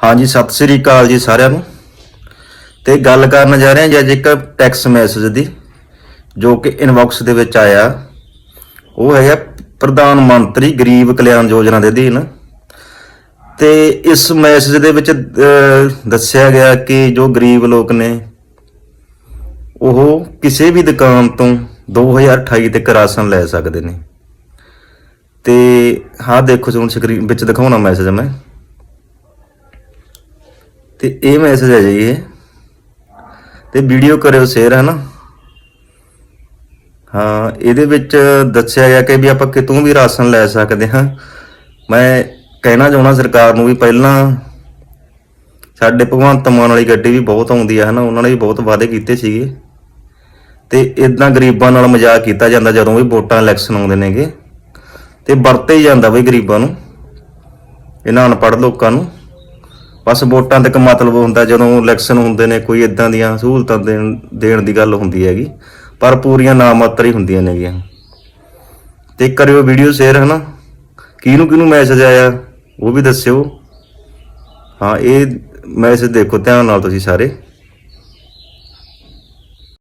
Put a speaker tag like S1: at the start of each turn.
S1: ਹਾਂਜੀ, ਸਤਿ ਸ੍ਰੀ ਅਕਾਲ ਜੀ ਸਾਰਿਆਂ ਨੂੰ। ਤੇ ਗੱਲ ਕਰਨ ਜਾ ਰਹੇ ਹਾਂ ਜੀ, ਅੱਜ ਇੱਕ ਟੈਕਸਟ ਮੈਸੇਜ ਦੀ, ਜੋ ਕਿ ਇਨਬਾਕਸ ਦੇ ਵਿੱਚ ਆਇਆ। ਉਹ ਹੈਗਾ ਪ੍ਰਧਾਨ ਮੰਤਰੀ ਗਰੀਬ ਕਲਿਆਣ ਯੋਜਨਾ ਦੇ ਅਧੀਨ। ਤੇ ਇਸ ਮੈਸੇਜ ਦੇ ਵਿੱਚ ਦੱਸਿਆ ਗਿਆ ਕਿ ਜੋ ਗਰੀਬ ਲੋਕ ਨੇ, ਉਹ ਕਿਸੇ ਵੀ ਦੁਕਾਨ ਤੋਂ 2028 ਤੱਕ ਰਾਸ਼ਨ ਲੈ ਸਕਦੇ ਨੇ। ਤੇ ਹਾਂ ਦੇਖੋ ਤੁਹਾਨੂੰ ਸਕਰੀਨ ਵਿੱਚ ਦਿਖਾਉਣਾ ਮੈਸੇਜ ਮੈਂ। ਤੇ ਇਹ ਮੈਸੇਜ ਹੈ ਜੀ ਇਹ। ਤੇ ਵੀਡੀਓ ਕਰਿਓ ਸ਼ੇਅਰ ਹੈ ਨਾ ਹਾਂ, ਇਹਦੇ ਵਿੱਚ ਦੱਸਿਆ ਗਿਆ ਕਿ ਵੀ ਆਪਾਂ ਕਿਤੋਂ ਵੀ ਰਾਸ਼ਨ ਲੈ ਸਕਦੇ ਹਾਂ। ਮੈਂ ਕਹਿਣਾ ਚਾਹੁੰਦਾ ਸਰਕਾਰ ਨੂੰ ਵੀ ਪਹਿਲਾਂ ਸਾਡੇ ਭਗਵੰਤ ਮਾਨ ਵਾਲੀ ਗੱਡੀ ਵੀ ਬਹੁਤ ਆਉਂਦੀ ਆ, ਹਨਾ? ਉਹਨਾਂ ਨੇ ਵੀ ਬਹੁਤ ਵਾਅਦੇ ਕੀਤੇ ਸੀਗੇ। ਤੇ ਇਦਾਂ ਗਰੀਬਾਂ ਨਾਲ ਮਜ਼ਾਕ ਕੀਤਾ ਜਾਂਦਾ ਜਦੋਂ ਵੀ ਵੋਟਾਂ ਇਲੈਕਸ਼ਨ ਆਉਂਦੇ ਨੇਗੇ। ਤੇ ਵਰਤੇ ਹੀ ਜਾਂਦਾ ਬਈ ਗਰੀਬਾਂ ਨੂੰ, ਇਹਨਾਂ ਅਨਪੜ੍ਹ ਲੋਕਾਂ ਨੂੰ। ਬਸ ਵੋਟਾਂ ਤੱਕ ਮਤਲਬ ਹੁੰਦਾ ਜਦੋਂ ਇਲੈਕਸ਼ਨ ਹੁੰਦੇ ਨੇ, ਕੋਈ ਇਦਾਂ ਦੀਆਂ ਸਹੂਲਤਾਂ ਦੇਣ ਦੇਣ ਦੀ ਗੱਲ ਹੁੰਦੀ ਹੈਗੀ, ਪਰ ਪੂਰੀਆਂ ਨਾਮਾਤਰ ਹੀ ਹੁੰਦੀਆਂ ਨੇਗੀਆਂ। ਤੇ ਕਰਿਓ ਵੀਡੀਓ ਸ਼ੇਅਰ ਹਨਾ, ਕਿਹਨੂੰ ਕਿਹਨੂੰ ਮੈਸੇਜ ਆਇਆ, ਉਹ ਵੀ ਦੱਸਿਓ। ਹਾਂ, ਇਹ ਮੈਸੇਜ ਦੇਖੋ, ਧਿਆਨ ਨਾਲ ਤੁਸੀਂ ਸਾਰੇ।